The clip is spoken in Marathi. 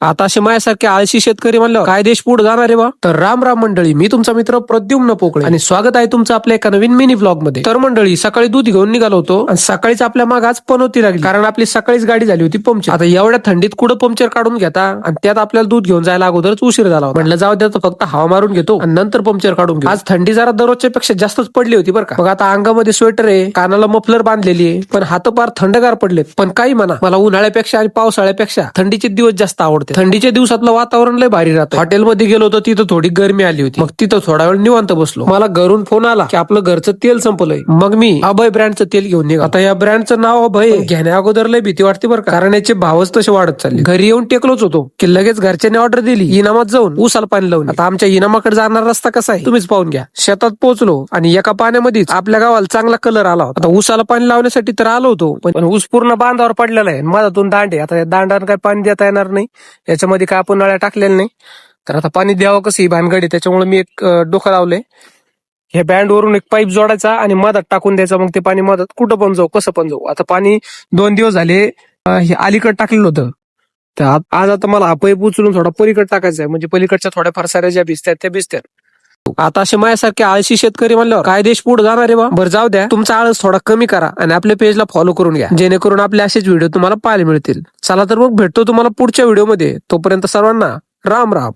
आता असे माझ्यासारखे आळशी शेतकरी म्हणलं काय देश पुढे जाणार आहे बा? तर राम राम मंडळी मी तुमचा मित्र प्रद्युम्न पोकळे. आणि स्वागत आहे तुमचं आपल्या एका नवीन मिनी ब्लॉगमध्ये तर मंडळी सकाळी दूध घेऊन निघालो होतो आणि सकाळीच आपल्या माग आज पनवती लागली. कारण आपली सकाळीच गाडी झाली होती पंक्चर. आता एवढ्या थंडीत कुठं पंक्चर काढून घेता? आणि त्यात आपल्याला दूध घेऊन जायला अगोदरच उशीर झाला म्हणलं जाऊ द्या तर फक्त हवा मारून घेतो आणि नंतर पंक्चर काढून घेऊ. आज थंडी जरा दररोजच्या पेक्षा जास्तच पडली होती बरं का? मग आता अंगामध्ये स्वेटर आहे कानाला मफलर बांधलेली आहे पण हातपार थंडगार पडलेत. पण काही म्हणा मला उन्हाळ्यापेक्षा आणि पावसाळ्यापेक्षा थंडीचे दिवस जास्त आवडतात. आवडते थंडीच्या दिवसातलं वातावरण लय भारी राहतं. हॉटेलमध्ये गेलो होतो तिथं थोडी गरमी आली होती. मग तिथं थोडा वेळ निवांत बसलो. मला घरून फोन आला की आपलं घरचं तेल संपलंय. मग मी अभय ब्रँडचं तेल घेऊन निघा आता या ब्रँडचं नाव अभय. घेण्या अगोदर लय भीती वाटते बरं कारण याचे भावच तसे वाढत चालले. घरी येऊन टेकलोच होतो की लगेच घरच्यांनी ऑर्डर दिली. इनामात जाऊन उसाला पाणी लावून आता आमच्या इनामाकडे जाणार रस्ता कसा आहे? तुम्हीच पाहून घ्या. शेतात पोहोचलो आणि एका पाण्यामध्येच आपल्या गावाला चांगला कलर आला होता. आता उसाला पाणी लावण्यासाठी तर आलो होतो पण ऊस पूर्ण बांधावर पडलेला आहे माझ्यातून दांड. आता दांडावर काय पाणी देता येणार नाही? याच्यामध्ये काय आपण नळ्या टाकलेल्या नाही. तर आता पाणी द्यावं कसं ही भानगडी त्याच्यामुळे मी एक डोकं लावलंय. ह्या बँड वरून एक पाईप जोडायचा आणि मधात टाकून द्यायचा. मग ते पाणी मधात कुठं पण जाऊ कसं पण जाऊ. आता पाणी दोन दिवस झाले हे अलीकडे टाकलेलं होतं. तर आज आता मला हा पाईप उचलून थोडा पलीकडे टाकायचा आहे. म्हणजे पलीकडच्या थोड्याफार साऱ्या ज्या भिजतात त्या भिजतात आता असे माझ्यासारखे आळशी शेतकरी म्हणल्यावर काय देश पुढे जाणार रे बा? बरं जाऊ द्या. तुमचा आळस थोडा कमी करा आणि आपल्या पेजला फॉलो करून घ्या. जेणेकरून आपले असेच व्हिडिओ तुम्हाला पाहायला मिळतील. चला तर मग भेटतो तुम्हाला पुढच्या व्हिडिओमध्ये तोपर्यंत सर्वांना राम राम.